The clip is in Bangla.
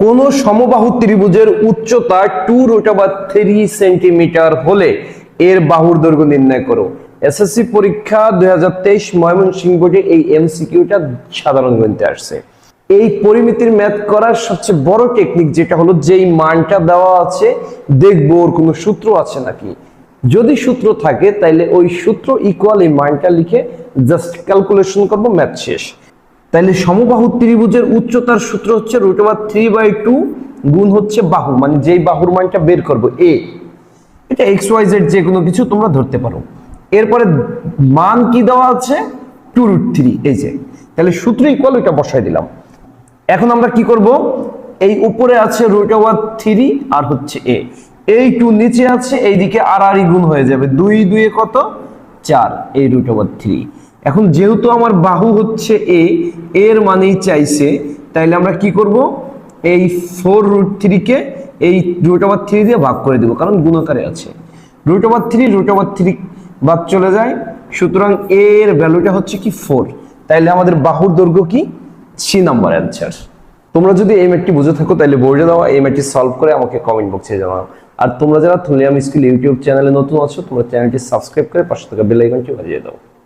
কোন সমবাহু ত্রিভুজের উচ্চতা টু রুট বা থ্রি সেন্টিমিটার হলে এর বাহুর দৈর্ঘ্য নির্ণয় করো। এসএসসি পরীক্ষা দুই হাজার তেইশ ময়মনসিংহ এই এমসিকিউটা সাধারণ গণিতে আসছে। এই পরিমিতির ম্যাথ করার সবচেয়ে বড় টেকনিক যেটা হলো যেই মানটা দেওয়া আছে, দেখব ওর কোনো সূত্র আছে নাকি। যদি সূত্র থাকে, তাইলে ওই সূত্র ইকুয়াল এই মানটা লিখে জাস্ট ক্যালকুলেশন করব ম্যাথ শেষ। তাইলে সমবাহু ত্রিভুজের উচ্চতার সূত্র হচ্ছে root over three by two গুণ হচ্ছে বাহু মানে যেই বাহুর মানটা বের করব এ এটা এক্স ওয়াই জেড যে কোনো কিছু তোমরা ধরতে পারো। এরপরে মান কি দেওয়া আছে? টু রুট থ্রি এই যে। তাহলে সূত্র ইকুয়াল এটা বসাই দিলাম। এখন আমরা কি করব? এই উপরে আছে রুট ওভার থ্রি আর হচ্ছে এ এই টু নিচে আছে, এইদিকে আর আর গুণ হয়ে যাবে। দুই, দুয়ে কত? চার, এই রুট ওভার থ্রি এখন যেহেতু আমার বাহু হচ্ছে এ এর মানেই চাইছে, তাইলে আমরা কি করব? এই ফোর রুট থ্রিকে এই রুট ওভার থ্রি দিয়ে ভাগ করে দেবো, কারণ গুণকারে আছে। Root over three root over three বাদ চলে যায়। সুতরাং এর ভ্যালুটা হচ্ছে কি ফোর তাইলে আমাদের বাহুর দৈর্ঘ্য কি? সি নাম্বার অ্যান্সার তোমরা যদি এই ম্যাটটি বুঝে থাকো তাহলে বোর্ডে দেওয়া এই ম্যাটটি সলভ করে আমাকে কমেন্ট বক্সে জানাও। আর তোমরা যারা থুলিয়াম স্কুল ইউটিউব চ্যানেলে নতুন আছো, তোমরা চ্যানেলটি সাবস্ক্রাইব করে পাশে থাকা বেল আইকনটি বাজিয়ে দাও।